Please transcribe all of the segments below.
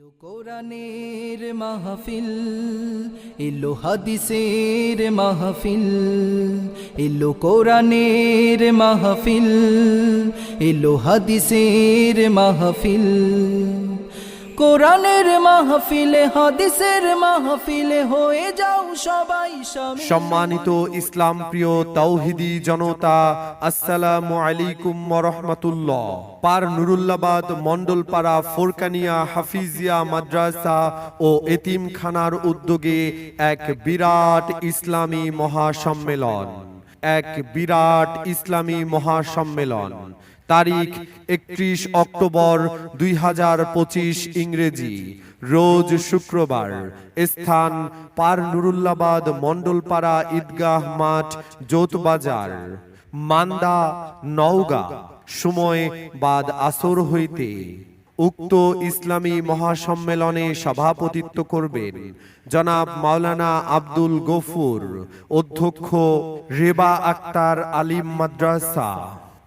এলো কোরআনের মাহফিল এলো হাদিসের মাহফিল এলো কোরআনের মাহফিল এলো হাদিসের মাহফিল। কোরআনের মাহফিলে, হাদিসের মাহফিলে হয়ে যাও সবাই সম্মানিত ইসলাম প্রিয় তৌহিদি জনতা, আসসালামু আলাইকুম রহমতুল্লাহ পার নুরুল্লাবাদ মন্ডলপাড়া ফোরকানিয়া হাফিজিয়া মাদ্রাসা ও এতিমখানার উদ্যোগে এক বিরাট ইসলামী মহাসম্মেলন। এক বিরাট ইসলামী মহাসম্মেলন। তারিখ একত্রিশ অক্টোবর দুই হাজার পঁচিশ ইংরেজি। রোজ শুক্রবার স্থান পার নুরুল্লাবাদ মন্ডলপাড়া ঈদগাহ মাঠ, জোতবাজার। মান্দা, নওগা। সময় বাদ আসর হইতে। উক্ত ইসলামী মহাসম্মেলনে সভাপতিত্ব করবেন জনাব মাওলানা আব্দুল গফুর, অধ্যক্ষ রেবা আক্তার আলিম মাদ্রাসা।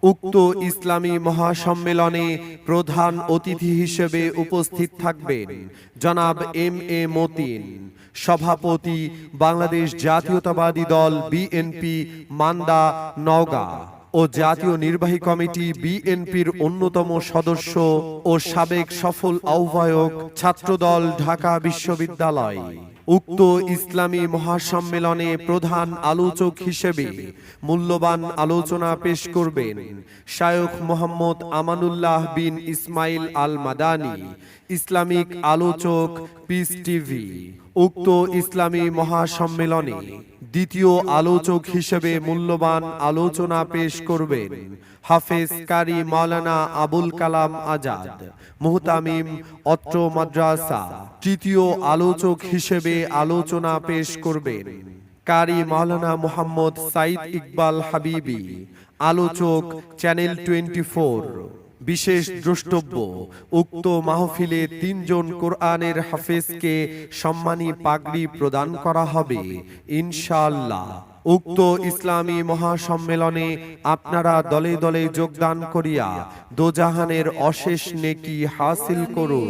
উক্ত ইসলামী মহাসম্মেলনে প্রধান অতিথি হিসেবে উপস্থিত থাকবেন জনাব এম এ মতিন, সভাপতি বাংলাদেশ জাতীয়তাবাদী দল বিএনপি মান্দা নওগাঁ ও জাতীয় নির্বাহী কমিটি বিএনপির অন্যতম সদস্য ও সাবেক সফল আহ্বায়ক ছাত্রদল ঢাকা বিশ্ববিদ্যালয়। উক্ত ইসলামী মহাসম্মেলনে প্রধান আলোচক হিসেবে মূল্যবান আলোচনা পেশ করবেন শায়খ মোহাম্মদ আমানুল্লাহ বিন ইসমাইল আল মাদানি ইসলামিক আলোচক, পিস টিভি। উক্ত ইসলামী মহাসম্মেলনে দ্বিতীয় আলোচক হিসেবে মূল্যবান আলোচনা পেশ করবেন হাফেজ কারি মাওলানা আবুল কালাম আজাদ, মুহতামিম অত্র মাদ্রাসা, তৃতীয় আলোচক হিসেবে আলোচনা পেশ করবেন কারি মাওলানা মোহাম্মদ সাইদ ইকবাল হাবিবি, আলোচক চ্যানেল টোয়েন্টি বিশেষ দ্রষ্টব্য উক্ত মাহফিলে তিনজন কোরআনের হাফেজকে সম্মানী পাগড়ি প্রদান করা হবে। ইনশাল্লাহ উক্ত ইসলামী মহাসম্মেলনে আপনারা দলে দলে যোগদান করিয়া দোজাহানের অশেষ নেকি হাসিল করুন।